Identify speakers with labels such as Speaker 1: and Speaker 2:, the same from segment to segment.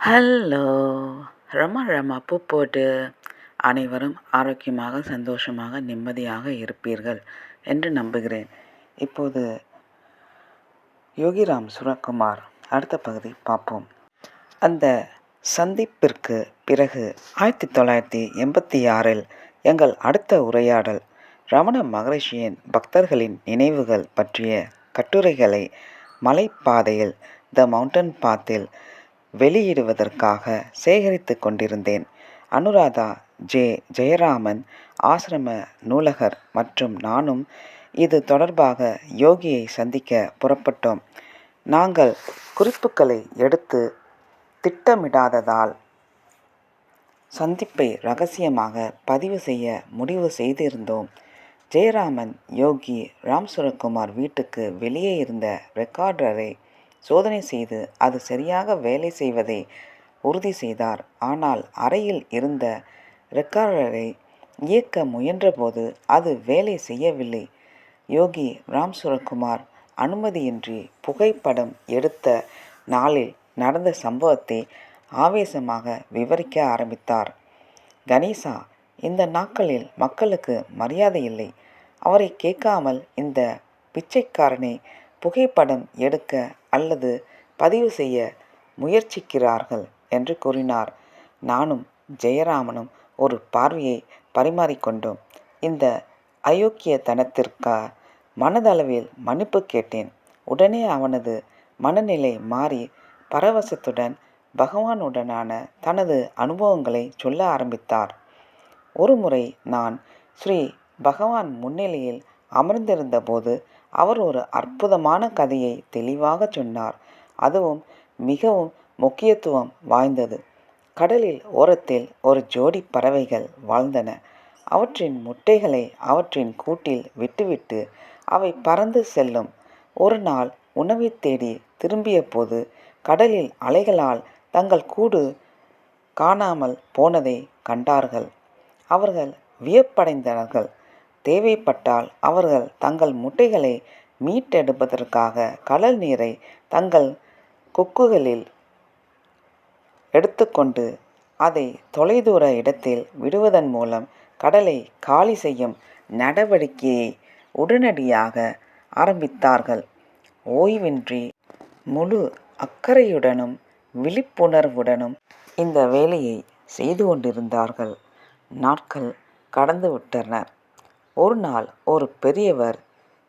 Speaker 1: Hello ரம ரம பூ போட்டு அனைவரும் ஆரோக்கியமாக சந்தோஷமாக நிம்மதியாக இருப்பீர்கள் என்று நம்புகிறேன். இப்போது யோகிராம் சுரக்குமார் அடுத்த பகுதி பார்ப்போம். அந்த சந்திப்பிற்கு பிறகு ஆயிரத்தி தொள்ளாயிரத்தி எண்பத்தி ஆறில் எங்கள் அடுத்த உரையாடல் ரமண மகரிஷியின் பக்தர்களின் நினைவுகள் பற்றிய கட்டுரைகளை மலைப்பாதையில் த மவுண்டன் பாத்தில் வெளியிடுவதற்காக சேகரித்து கொண்டிருந்தேன். அனுராதா ஜே. ஜெயராமன் ஆசிரம நூலகர் மற்றும் நானும் இது தொடர்பாக யோகியை சந்திக்க புறப்பட்டோம். நாங்கள் குறிப்புகளை எடுத்து திட்டமிடாததால் சந்திப்பை ரகசியமாக பதிவு செய்ய முடிவு செய்திருந்தோம். ஜெயராமன் யோகி ராம் சுரக்குமார் வீட்டுக்கு வெளியே இருந்த ரெக்கார்டரை சோதனை செய்து அது சரியாக வேலை செய்வதை உறுதி செய்தார். ஆனால் அறையில் இருந்த ரெக்கார்டரை இயக்க முயன்றபோது அது வேலை செய்யவில்லை. யோகி ராம் சுரக்குமார் அனுமதியின்றி புகைப்படம் எடுத்த நாளில் நடந்த சம்பவத்தை ஆவேசமாக விவரிக்க ஆரம்பித்தார். கணேசா இந்த நாட்களில் மக்களுக்கு மரியாதை இல்லை. அவரை கேட்காமல் இந்த பிச்சைக்காரனை புகைப்படம் எடுக்க அல்லது பதிவு செய்ய முயற்சிக்கிறார்கள் என்று கூறினார். நானும் ஜெயராமனும் ஒரு பார்வையை பரிமாறிக்கொண்டோம். இந்த அயோக்கியத்தனத்திற்கா? மனதளவில் மன்னிப்பு கேட்டேன். உடனே அவனது மனநிலை மாறி பரவசத்துடன் பகவானுடனான தனது அனுபவங்களை சொல்ல ஆரம்பித்தார். ஒருமுறை நான் ஸ்ரீ பகவான் முன்னிலையில் அமர்ந்திருந்தபோது அவர் ஒரு அற்புதமான கதையை தெளிவாக சொன்னார். அதுவும் மிகவும் முக்கியத்துவம் வாய்ந்தது. கடலில் ஓரத்தில் ஒரு ஜோடி பறவைகள் வாழ்ந்தன. அவற்றின் முட்டைகளை அவற்றின் கூட்டில் விட்டுவிட்டு அவை பறந்து செல்லும். ஒரு நாள் உணவை தேடி திரும்பிய போது கடலில் அலைகளால் தங்கள் கூடு காணாமல் போனதை கண்டார்கள். அவர்கள் வியப்படைந்தனர்கள் தேவைப்பட்டால் அவர்கள் தங்கள் முட்டைகளை மீட்டெடுப்பதற்காக கடல் நீரை தங்கள் கொக்குகளில் எடுத்துக்கொண்டு அதை தொலைதூர இடத்தில் விடுவதன் மூலம் கடலை காலி செய்யும் நடவடிக்கையை உடனடியாக ஆரம்பித்தார்கள். ஓய்வின்றி முழு அக்கறையுடனும் விழிப்புணர்வுடனும் இந்த வேலையை செய்து கொண்டிருந்தார்கள். நாட்கள் கடந்துவிட்டனர். ஒரு நாள் ஒரு பெரியவர்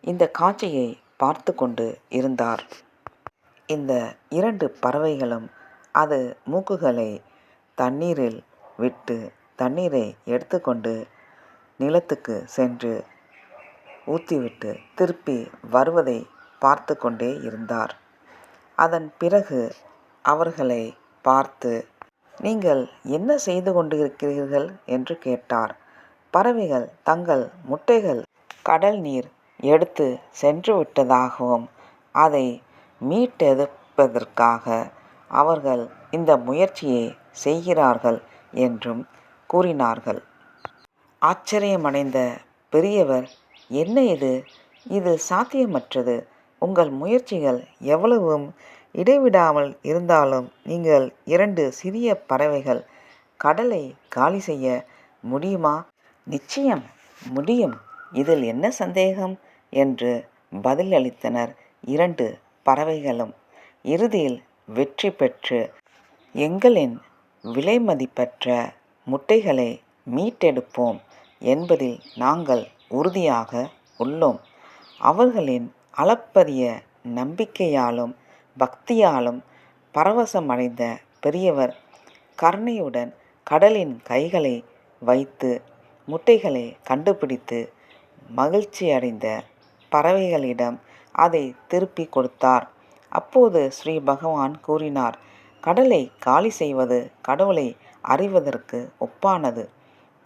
Speaker 1: இந்த காட்சியை பார்த்து கொண்டு இருந்தார். இந்த இரண்டு பறவைகளும் அது மூக்குகளை தண்ணீரில் விட்டு தண்ணீரை எடுத்துக்கொண்டு நிலத்துக்கு சென்று ஊற்றிவிட்டு திருப்பி வருவதை பார்த்து கொண்டே இருந்தார். அதன் பிறகு அவர்களை பார்த்து நீங்கள் என்ன செய்து கொண்டிருக்கிறீர்கள்? என்று கேட்டார். பறவைகள் தங்கள் முட்டைகள் கடல் நீர் எடுத்து சென்று விட்டதாகவும் அதை மீட்டெடுப்பதற்காக அவர்கள் இந்த முயற்சியை செய்கிறார்கள் என்றும் கூறினார்கள். ஆச்சரியமடைந்த பெரியவர் என்ன இது? இது சாத்தியமற்றது. உங்கள் முயற்சிகள் எவ்வளவும்? இடைவிடாமல் இருந்தாலும் நீங்கள் இரண்டு சிறிய பறவைகள் கடலை காலி செய்ய முடியுமா? நிச்சயம் முடியும். இதில் என்ன சந்தேகம்? என்று பதிலளித்தனர் இரண்டு பறவைகளும். இறுதியில் வெற்றி பெற்று எங்களின் விலைமதிப்பற்ற முட்டைகளை மீட்டெடுப்போம் என்பதில் நாங்கள் உறுதியாக உள்ளோம். அவர்களின் அளப்பரிய நம்பிக்கையாலும் பக்தியாலும் பரவசமடைந்த பெரியவர் கருணையுடன் கடலின் கைகளை வைத்து முட்டைகளை கண்டுபிடித்து மகிழ்ச்சியடைந்த பறவைகளிடம் அதை திருப்பி கொடுத்தார். அப்போது ஸ்ரீ பகவான் கூறினார் கடலை காலி செய்வது கடவுளை அறிவதற்கு ஒப்பானது.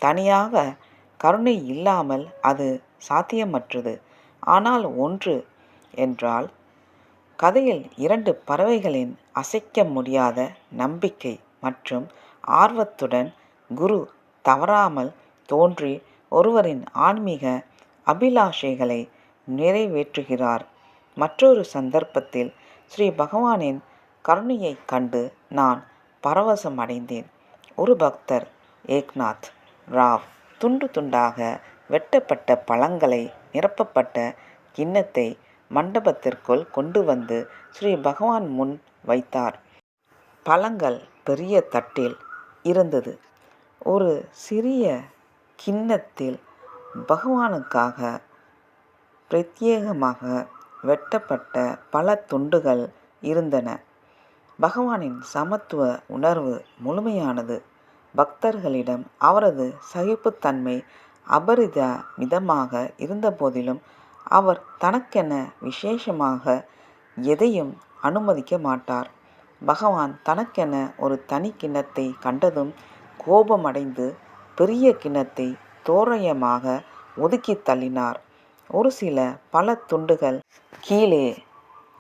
Speaker 1: தனியாக கருணை இல்லாமல் அது சாத்தியமற்றது. ஆனால் ஒன்று என்றால் கதையில் இரண்டு பறவைகளின் அசைக்க முடியாத நம்பிக்கை மற்றும் ஆர்வத்துடன் குரு தவறாமல் தோன்றி ஒருவரின் ஆன்மீக அபிலாஷைகளை நிறைவேற்றுகிறார். மற்றொரு சந்தர்ப்பத்தில் ஸ்ரீ பகவானின் கருணையைக் கண்டு நான் பரவசம் அடைந்தேன். ஒரு பக்தர் ஏக்நாத் ராவ் துண்டு துண்டாக வெட்டப்பட்ட பழங்களை நிரப்பப்பட்ட கிண்ணத்தை மண்டபத்திற்குள் கொண்டு வந்து ஸ்ரீ பகவான் முன் வைத்தார். பழங்கள் பெரிய தட்டில் இருந்தது. ஒரு சிறிய கிண்ணத்தில் பகவானுக்காக பிரத்யேகமாக வெட்டப்பட்ட பல துண்டுகள் இருந்தன. பகவானின் சமத்துவ உணர்வு முழுமையானது. பக்தர்களிடம் அவரது சகிப்புத்தன்மை அபரிதமிதமாக இருந்தபோதிலும் அவர் தனக்கென விசேஷமாக எதையும் அனுமதிக்க மாட்டார். பகவான் தனக்கென ஒரு தனி கிண்ணத்தை கண்டதும் கோபமடைந்து பெரிய கிணத்தை தோரயமாக ஒதுக்கி தள்ளினார். ஒரு சில பல துண்டுகள் கீழே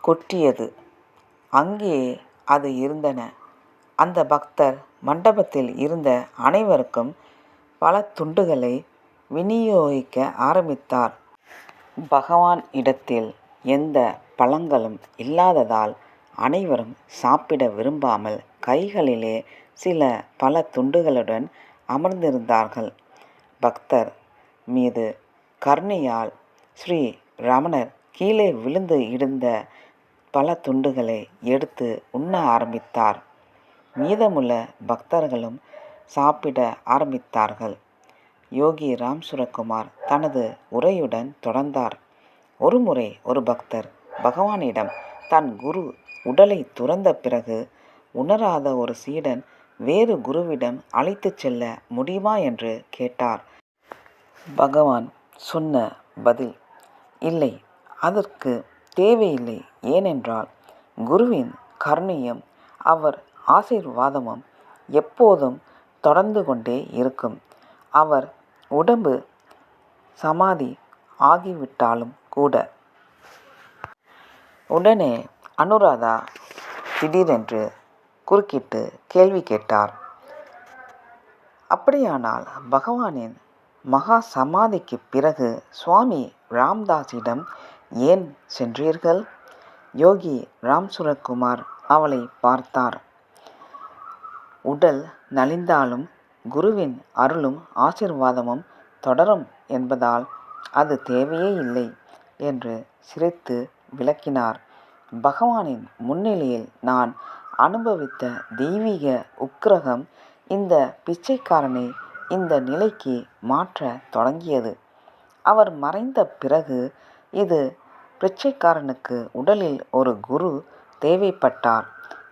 Speaker 1: கொட்டியது. அங்கே அது இருந்தன. அந்த பக்தர் மண்டபத்தில் இருந்த அனைவருக்கும் பல துண்டுகளை விநியோகிக்க ஆரம்பித்தார். பகவான் இடத்தில் எந்த பழங்களும் இல்லாததால் அனைவரும் சாப்பிட விரும்பாமல் கைகளிலே சில பல துண்டுகளுடன் அமர்ந்திருந்தார்கள். பக்தர் மீது கருணையால் ஸ்ரீ ரமணர் கீழே விழுந்து இருந்த பல துண்டுகளை எடுத்து உண்ண ஆரம்பித்தார். மீதமுள்ள பக்தர்களும் சாப்பிட ஆரம்பித்தார்கள். யோகி ராம் சுரக்குமார் தனது உரையுடன் தொடர்ந்தார். ஒருமுறை ஒரு பக்தர் பகவானிடம் தன் குரு உடலை துறந்த பிறகு உணராத ஒரு சீடன் வேறு குருவிடம் அழைத்துச் செல்ல முடியுமா என்று கேட்டார். பகவான் சொன்ன பதில் இல்லை அதற்கு தேவையில்லை. ஏனென்றால் குருவின் கருணையும் அவர் ஆசீர்வாதமும் எப்போதும் தொடர்ந்து கொண்டே இருக்கும். அவர் உடம்பு சமாதி ஆகிவிட்டாலும் கூட. உடனே அனுராதா திடீரென்று குறுக்கிட்டு கேள்வி கேட்டார். அப்படியானால் பகவானின் மகா சமாதிக்கு பிறகு சுவாமி ராம்தாஸிடம் ஏன் சென்றீர்கள்? யோகி ராம்சுரகுமார் அவளை பார்த்தார். உடல் நலிந்தாலும் குருவின் அருளும் ஆசிர்வாதமும் தொடரும் என்பதால் அது தேவையே இல்லை என்று சிரித்து விளக்கினார். பகவானின் முன்னிலையில் நான் அனுபவித்த தெய்வீக உக்கிரகம் இந்த பிச்சைக்காரனை இந்த நிலைக்கு மாற்ற தொடங்கியது. அவர் மறைந்த பிறகு இது பிச்சைக்காரனுக்கு உடலில் ஒரு குரு தேவைப்பட்டார்.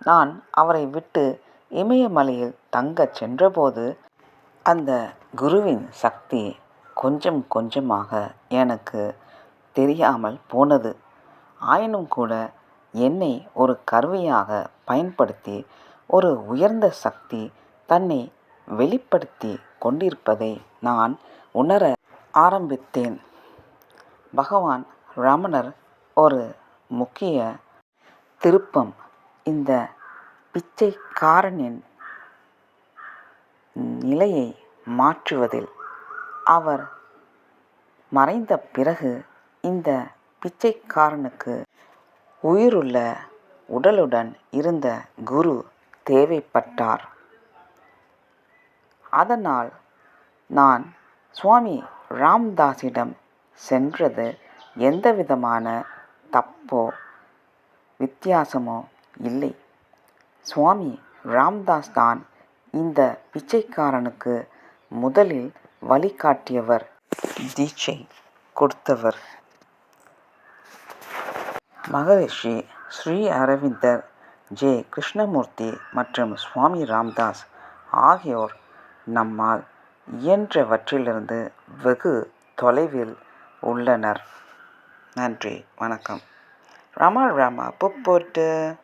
Speaker 1: நான் அவரை விட்டு இமயமலையில் தங்கச் சென்றபோது அந்த குருவின் சக்தி கொஞ்சம் கொஞ்சமாக எனக்கு தெரியாமல் போனது. ஆயினும் கூட என்னை ஒரு கருவியாக பயன்படுத்தி ஒரு உயர்ந்த சக்தி தன்னை வெளிப்படுத்தி கொண்டிருப்பதை நான் உணர ஆரம்பித்தேன். பகவான் ரமணர் ஒரு முக்கிய திருப்பம். இந்த பிச்சைக்காரனின் நிலையை மாற்றுவதில் அவர் மறைந்த பிறகு இந்த பிச்சைக்காரனுக்கு உயிருள்ள உடலுடன் இருந்த குரு தேவைப்பட்டார். அதனால் நான் சுவாமி ராம்தாஸிடம் சென்றது எந்தவிதமான தப்போ வித்தியாசமோ இல்லை. சுவாமி ராம்தாஸ் தான் இந்த பிச்சைக்காரனுக்கு முதலில் வழிகாட்டியவர் தீட்சை கொடுத்தவர். மகரிஷி ஸ்ரீ அரவிந்தர் ஜே. கிருஷ்ணமூர்த்தி மற்றும் சுவாமி ராம்தாஸ் ஆகியோர் நம்மால் இயன்றவற்றிலிருந்து வெகு தொலைவில் உள்ளனர். நன்றி வணக்கம். ராமா ராமா புக் போட்டு.